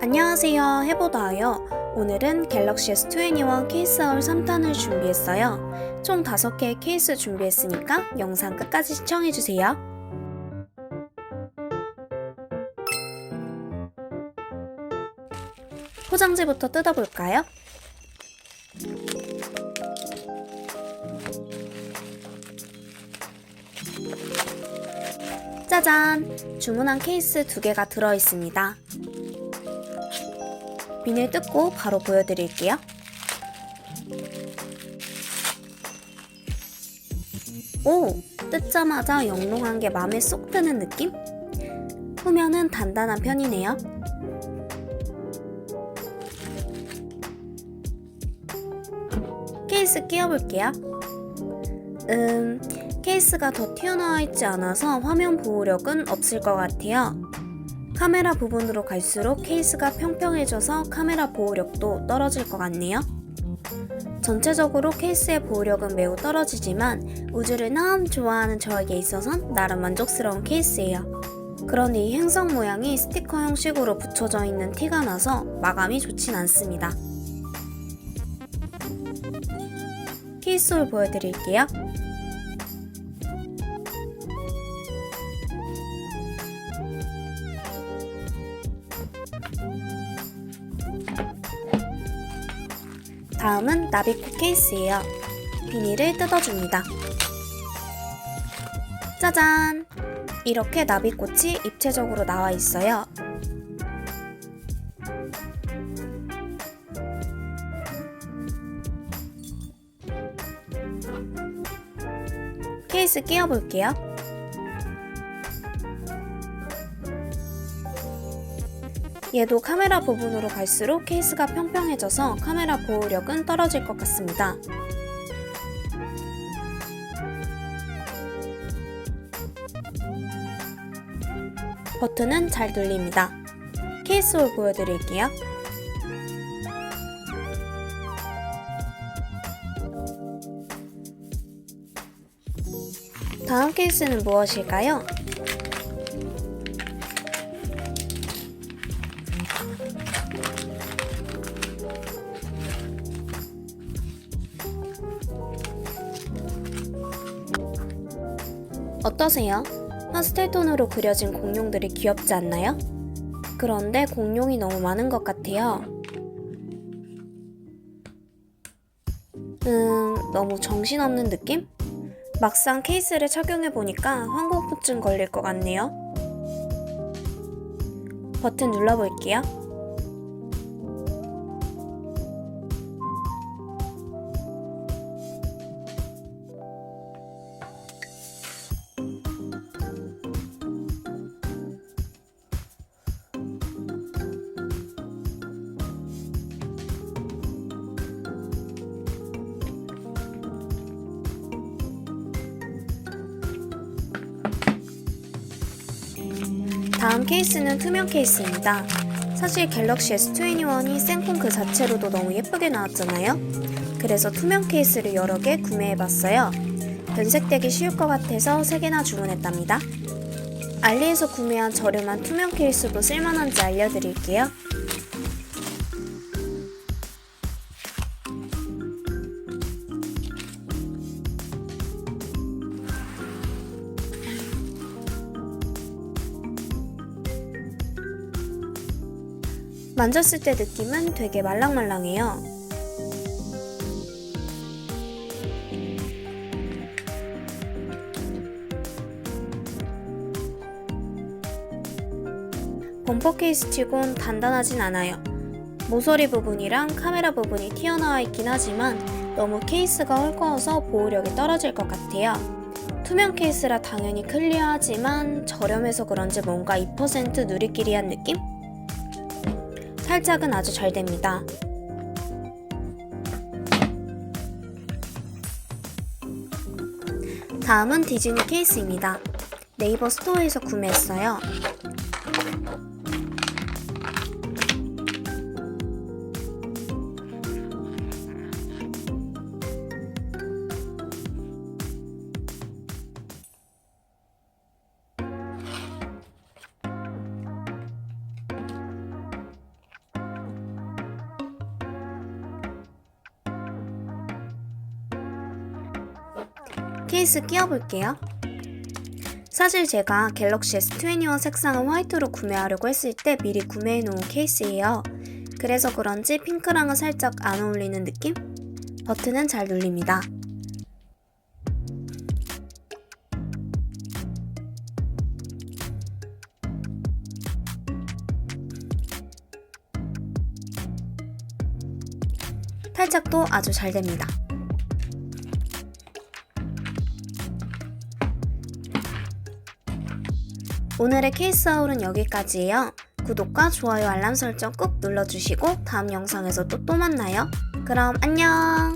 안녕하세요 해보다요 오늘은 갤럭시 S21 케이스아울 3탄을 준비했어요 총 5개의 케이스 준비했으니까 영상 끝까지 시청해주세요 포장지부터 뜯어볼까요? 짜잔! 주문한 케이스 두 개가 들어있습니다. 비닐 뜯고 바로 보여드릴게요. 오! 뜯자마자 영롱한 게 마음에 쏙 드는 느낌? 후면은 단단한 편이네요. 케이스 끼워볼게요. 음, 케이스가 더 튀어나와 있지 않아서 화면 보호력은 없을 것 같아요. 카메라 부분으로 갈수록 케이스가 평평해져서 카메라 보호력도 떨어질 것 같네요. 전체적으로 케이스의 보호력은 매우 떨어지지만 우주를 너무 좋아하는 저에게 있어선 나름 만족스러운 케이스예요. 이 행성 모양이 스티커 형식으로 붙여져 있는 티가 나서 마감이 좋진 않습니다. 케이스를 보여드릴게요. 다음은 나비코 케이스예요. 비닐을 뜯어줍니다. 짜잔! 이렇게 나비꽃이 입체적으로 나와 있어요. 케이스 끼워볼게요. 얘도 카메라 부분으로 갈수록 케이스가 평평해져서 카메라 보호력은 떨어질 것 같습니다. 버튼은 잘 눌립니다. 케이스를 보여드릴게요. 다음 케이스는 무엇일까요? 어떠세요? 파스텔 톤으로 그려진 공룡들이 귀엽지 않나요? 그런데 공룡이 너무 많은 것 같아요. 음, 너무 정신없는 느낌? 막상 케이스를 착용해보니까 황공포증 걸릴 것 같네요. 버튼 눌러볼게요. 다음 케이스는 투명 케이스입니다. 사실 갤럭시 S21이 생폰 그 자체로도 너무 예쁘게 나왔잖아요. 그래서 투명 케이스를 여러 개 구매해봤어요. 변색되기 쉬울 것 같아서 3개나 주문했답니다. 알리에서 구매한 저렴한 투명 케이스도 쓸만한지 알려드릴게요. 만졌을 때 느낌은 되게 말랑말랑해요. 범퍼 케이스 치곤 단단하진 않아요. 모서리 부분이랑 카메라 부분이 튀어나와 있긴 하지만 너무 케이스가 헐거워서 보호력이 떨어질 것 같아요. 투명 케이스라 당연히 클리어하지만 저렴해서 그런지 뭔가 2% 누리끼리한 느낌? 살짝은 아주 잘 됩니다. 다음은 디즈니 케이스입니다. 네이버 스토어에서 구매했어요. 케이스 끼워볼게요. 사실 제가 갤럭시 S21 색상을 화이트로 구매하려고 했을 때 미리 구매해 놓은 케이스예요. 그래서 그런지 핑크랑은 살짝 안 어울리는 느낌? 버튼은 잘 눌립니다. 탈착도 아주 잘 됩니다. 오늘의 케이스 하울은 여기까지예요. 구독과 좋아요 알람 설정 꾹 눌러주시고 다음 영상에서 또 또 만나요. 그럼 안녕!